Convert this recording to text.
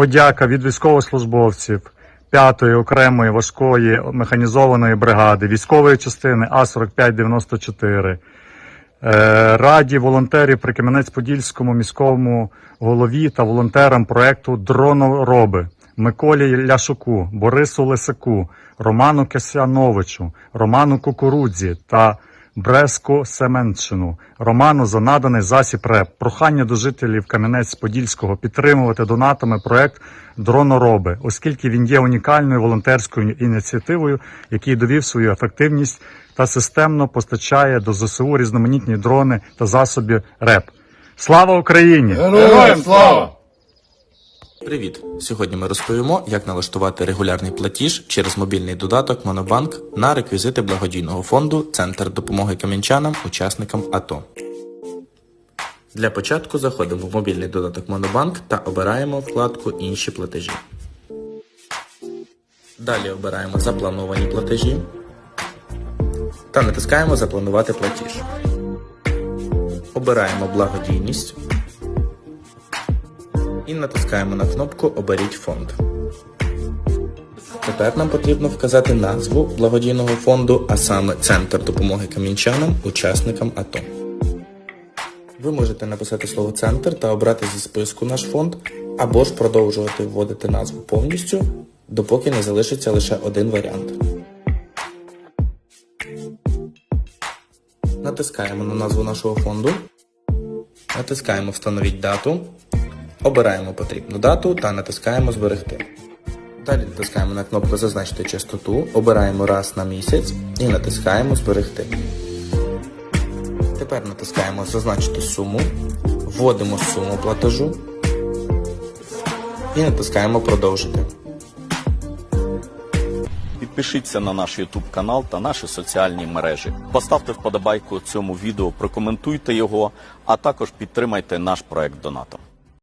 Подяка від військовослужбовців 5-ї окремої важкої механізованої бригади, військової частини А4594, е, раді волонтерів при Кам'янець-Подільському міському голові та волонтерам проекту Дронороби Миколі Ляшуку, Борису Лисаку, Роману Кисяновичу, Роману Кукурудзі та Бреску Семеншину, Роману за наданий засіб РЕП. Прохання до жителів Кам'янець-Подільського підтримувати донатами проект Дронороби, оскільки він є унікальною волонтерською ініціативою, який довів свою ефективність та системно постачає до ЗСУ різноманітні дрони та засоби РЕП. Слава Україні! Героям слава! Привіт! Сьогодні ми розповімо, як налаштувати регулярний платіж через мобільний додаток Монобанк на реквізити благодійного фонду Центр допомоги кам'янчанам, учасникам АТО. Для початку заходимо в мобільний додаток Монобанк та обираємо вкладку Інші платежі. Далі обираємо Заплановані платежі та натискаємо Запланувати платіж. Обираємо благодійність і натискаємо на кнопку Оберіть фонд. Тепер нам потрібно вказати назву благодійного фонду, а саме Центр допомоги кам'янчанам, учасникам АТО. Ви можете написати слово Центр та обрати зі списку наш фонд, або ж продовжувати вводити назву повністю, допоки не залишиться лише один варіант. Натискаємо на назву нашого фонду, натискаємо Встановіть дату, обираємо потрібну дату та натискаємо Зберегти. Далі натискаємо на кнопку Зазначити частоту, обираємо раз на місяць і натискаємо Зберегти. Тепер натискаємо Зазначити суму, вводимо суму платежу і натискаємо Продовжити. Підпишіться на наш YouTube канал та наші соціальні мережі. Поставте вподобайку цьому відео, прокоментуйте його, а також підтримайте наш проект донатом.